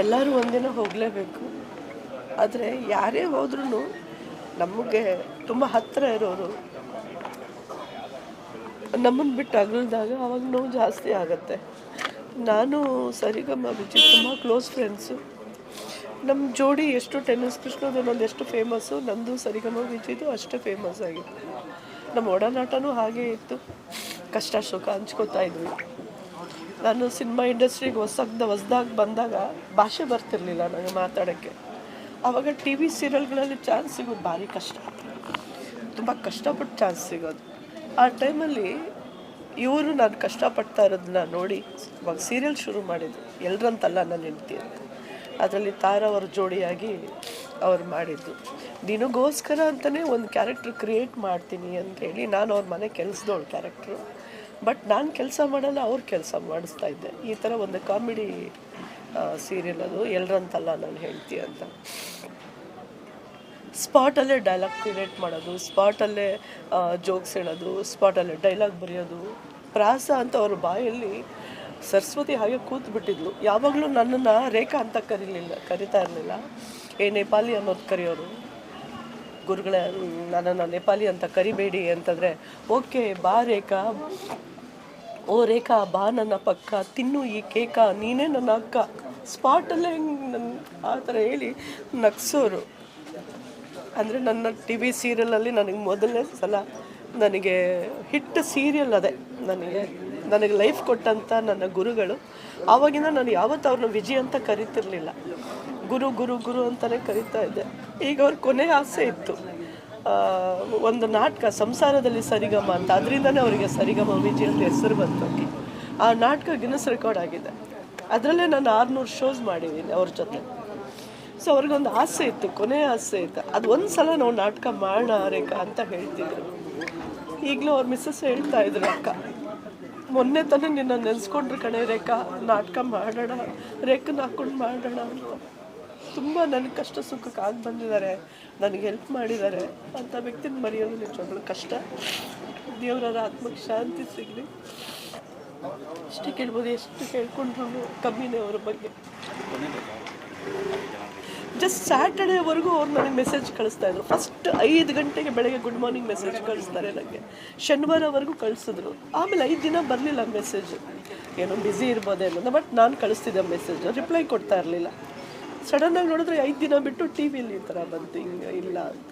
ಎಲ್ಲರೂ ಒಂದಿನ ಹೋಗಲೇಬೇಕು. ಆದರೆ ಯಾರೇ ಹೋದ್ರೂ ನಮಗೆ ತುಂಬ ಹತ್ತಿರ ಇರೋರು ನಮ್ಮನ್ನು ಬಿಟ್ಟು ಅಗಲಿದಾಗ ಅವಾಗ ನೋವು ಜಾಸ್ತಿ ಆಗುತ್ತೆ. ನಾನು ಸರಿಗಮ್ಮ ವಿಜಯ್ ತುಂಬ ಕ್ಲೋಸ್ ಫ್ರೆಂಡ್ಸು ನಮ್ಮ ಜೋಡಿ ಎಷ್ಟು ಟೆನ್ನಿಸ್ ಕೃಷ್ಣದೊಂದು ಎಷ್ಟು ಫೇಮಸ್ಸು ನಂದು, ಸರಿಗಮ ವಿಜಯ್ದು ಅಷ್ಟೇ ಫೇಮಸ್ ಆಗಿತ್ತು. ನಮ್ಮ ಒಡನಾಟನೂ ಹಾಗೇ ಇತ್ತು. ಕಷ್ಟ ಸುಖ ಹಂಚ್ಕೋತಾ ಇದ್ವಿ. ನಾನು ಸಿನಿಮಾ ಇಂಡಸ್ಟ್ರಿಗೆ ಹೊಸದ ಹೊಸ್ದಾಗಿ ಬಂದಾಗ ಭಾಷೆ ಬರ್ತಿರ್ಲಿಲ್ಲ ನನಗೆ ಮಾತಾಡೋಕ್ಕೆ. ಆವಾಗ ಟಿ ವಿ ಸೀರಿಯಲ್ಗಳಲ್ಲಿ ಚಾನ್ಸ್ ಸಿಗೋದು ಭಾರಿ ಕಷ್ಟ. ತುಂಬ ಕಷ್ಟಪಟ್ಟು ಚಾನ್ಸ್ ಸಿಗೋದು. ಆ ಟೈಮಲ್ಲಿ ಇವರು ನಾನು ಕಷ್ಟಪಡ್ತಾ ಇರೋದನ್ನ ನೋಡಿ ಇವಾಗ ಸೀರಿಯಲ್ ಶುರು ಮಾಡಿದ್ದು ಎಲ್ಲರಂತಲ್ಲ ನನ್ನ ಹೆಂಡ್ತಿ ಅಂತ. ಅದರಲ್ಲಿ ತಾರಾ ಅವ್ರ ಜೋಡಿಯಾಗಿ ಅವ್ರು ಮಾಡಿದ್ದು. ನಿನಗೋಸ್ಕರ ಅಂತಲೇ ಒಂದು ಕ್ಯಾರೆಕ್ಟ್ರ್ ಕ್ರಿಯೇಟ್ ಮಾಡ್ತೀನಿ ಅಂತೇಳಿ ನಾನು ಅವ್ರ ಮನೆ ಕೆಲಸದವಳು ಕ್ಯಾರೆಕ್ಟ್ರು ಬಟ್ ನಾನು ಕೆಲಸ ಮಾಡಲ್ಲ, ಅವ್ರ ಕೆಲಸ ಮಾಡಿಸ್ತಾ ಇದ್ದೆ. ಈ ಥರ ಒಂದು ಕಾಮಿಡಿ ಸೀರಿಯಲ್ ಅದು, ಎಲ್ರಂತಲ್ಲ ನಾನು ಹೇಳ್ತಿ ಅಂತ. ಸ್ಪಾಟಲ್ಲೇ ಡೈಲಾಗ್ ಕ್ರಿಯೇಟ್ ಮಾಡೋದು ಸ್ಪಾಟಲ್ಲೇ ಜೋಕ್ಸ್ ಹೇಳೋದು ಸ್ಪಾಟಲ್ಲೇ ಡೈಲಾಗ್ ಬರೆಯೋದು. ಪ್ರಾಸ ಅಂತ ಅವ್ರ ಬಾಯಲ್ಲಿ ಸರಸ್ವತಿ ಹಾಗೆ ಕೂತು ಬಿಟ್ಟಿದ್ಲು ಯಾವಾಗಲೂ ನನ್ನನ್ನು ರೇಖಾ ಅಂತ ಕರೀಲಿಲ್ಲ, ಕರಿತಾ ಇರಲಿಲ್ಲ. ಏ, ನೇಪಾಲಿ ಅನ್ನೋದು ಕರೆಯೋರು. ಗುರುಗಳೇ, ನನ್ನನ್ನು ನೇಪಾಲಿ ಅಂತ ಕರಿಬೇಡಿ ಅಂತಂದರೆ, ಓಕೆ, ಬಾ ರೇಖಾ. ಓ ರೇಖಾ, ಬಾ ನನ್ನ ಪಕ್ಕ. ತಿನ್ನು ಈ ಕೇಕ, ನೀನೇ ನನ್ನ ಅಕ್ಕ. ಸ್ಪಾಟಲ್ಲೇ ನನ್ನ ಆ ಥರ ಹೇಳಿ ನಗ್ಸೋರು. ಅಂದರೆ ನನ್ನ ಟಿ ವಿ ಸೀರಿಯಲಲ್ಲಿ ನನಗೆ ಮೊದಲನೇ ಸಲ ನನಗೆ ಹಿಟ್ ಸೀರಿಯಲ್ ಅದೇ ನನಗೆ. ನನಗೆ ಲೈಫ್ ಕೊಟ್ಟಂಥ ನನ್ನ ಗುರುಗಳು, ಆವಾಗಿಂದ ನಾನು ಯಾವತ್ತೂ ಅವ್ರನ್ನ ವಿಜಯ್ ಅಂತ ಕರಿತಿರ್ಲಿಲ್ಲ. ಗುರು ಗುರು ಗುರು ಅಂತಲೇ ಕರಿತಾ ಇದ್ದೆ. ಈಗ ಅವ್ರ ಕೊನೆ ಆಸೆ ಇತ್ತು. ಒಂದು ನಾಟಕ, ಸಂಸಾರದಲ್ಲಿ ಸರಿಗಮ ಅಂತ. ಅದರಿಂದನೇ ಅವರಿಗೆ ಸರಿಗಮ ವಿಜಿ ಅಂತ ಹೆಸರು ಬಂತು ಆ ನಾಟಕ ಗಿನ್ನಸ್ ರೆಕಾರ್ಡ್ ಆಗಿದೆ. ಅದರಲ್ಲೇ ನಾನು ಆರುನೂರು ಶೋಸ್ ಮಾಡಿದ್ದೀನಿ ಅವ್ರ ಜೊತೆ. ಸೊ ಅವ್ರಿಗೊಂದು ಆಸೆ ಇತ್ತು, ಕೊನೆ ಆಸೆ ಇತ್ತು. ಅದು ಒಂದು ಸಲ ನಾವು ನಾಟಕ ಮಾಡೋಣ ರೇಖಾ ಅಂತ ಹೇಳ್ತಿದ್ರು. ಈಗಲೂ ಅವ್ರ ಮಿಸ್ಸಸ್ ಹೇಳ್ತಾ ಇದ್ರು, ಅಕ್ಕ ಮೊನ್ನೆ ತಾನೇ ನಿನ್ನ ನೆನೆಸ್ಕೊಂಡ್ರು ಕಣೆ ರೇಖಾ, ನಾಟಕ ಮಾಡೋಣ, ರೇಖನ ಹಾಕೊಂಡು ಮಾಡೋಣ ಅಂತ. ತುಂಬ ನನಗೆ ಕಷ್ಟ ಸುಖಕ್ಕೆ ಆಗಿ ಬಂದಿದ್ದಾರೆ ನನಗೆ ಹೆಲ್ಪ್ ಮಾಡಿದ್ದಾರೆ ಅಂಥ ವ್ಯಕ್ತಿನ ಮರೆಯೋದು ನಿಜವಾಗ್ಲೂ ಕಷ್ಟ. ದೇವರ ಆತ್ಮಕ್ಕೆ ಶಾಂತಿ ಸಿಗಲಿ. ಎಷ್ಟು ಕೇಳ್ಬೋದು, ಎಷ್ಟು ಕೇಳ್ಕೊಂಡ್ರು ಕಮ್ಮಿನೇ ಅವ್ರ ಬಗ್ಗೆ. ಜಸ್ಟ್ ಸ್ಯಾಟರ್ಡೇವರೆಗೂ ಅವ್ರು ನನಗೆ ಮೆಸೇಜ್ ಕಳಿಸ್ತಾ ಇದ್ರು. ಫಸ್ಟ್ ಐದು ಗಂಟೆಗೆ ಬೆಳಗ್ಗೆ ಗುಡ್ ಮಾರ್ನಿಂಗ್ ಮೆಸೇಜ್ ಕಳಿಸ್ತಾರೆ ನನಗೆ ಶನಿವಾರವರೆಗೂ ಕಳಿಸಿದ್ರು. ಆಮೇಲೆ ಐದು ದಿನ ಬರಲಿಲ್ಲ ಮೆಸೇಜ್ ಏನೋ ಬ್ಯುಸಿ ಇರ್ಬೋದೇನೋ ಬಟ್ ನಾನು ಕಳಿಸ್ತಿದ್ದೆ ಮೆಸೇಜ್ ರಿಪ್ಲೈ ಕೊಡ್ತಾ ಇರಲಿಲ್ಲ. ಸಡನ್ನಾಗಿ ನೋಡಿದ್ರೆ ಐದು ದಿನ ಬಿಟ್ಟು ಟಿ ವಿಲಿ ಈ ಥರ ಬಂತು, ಹಿಂಗೆ ಇಲ್ಲ ಅಂತ.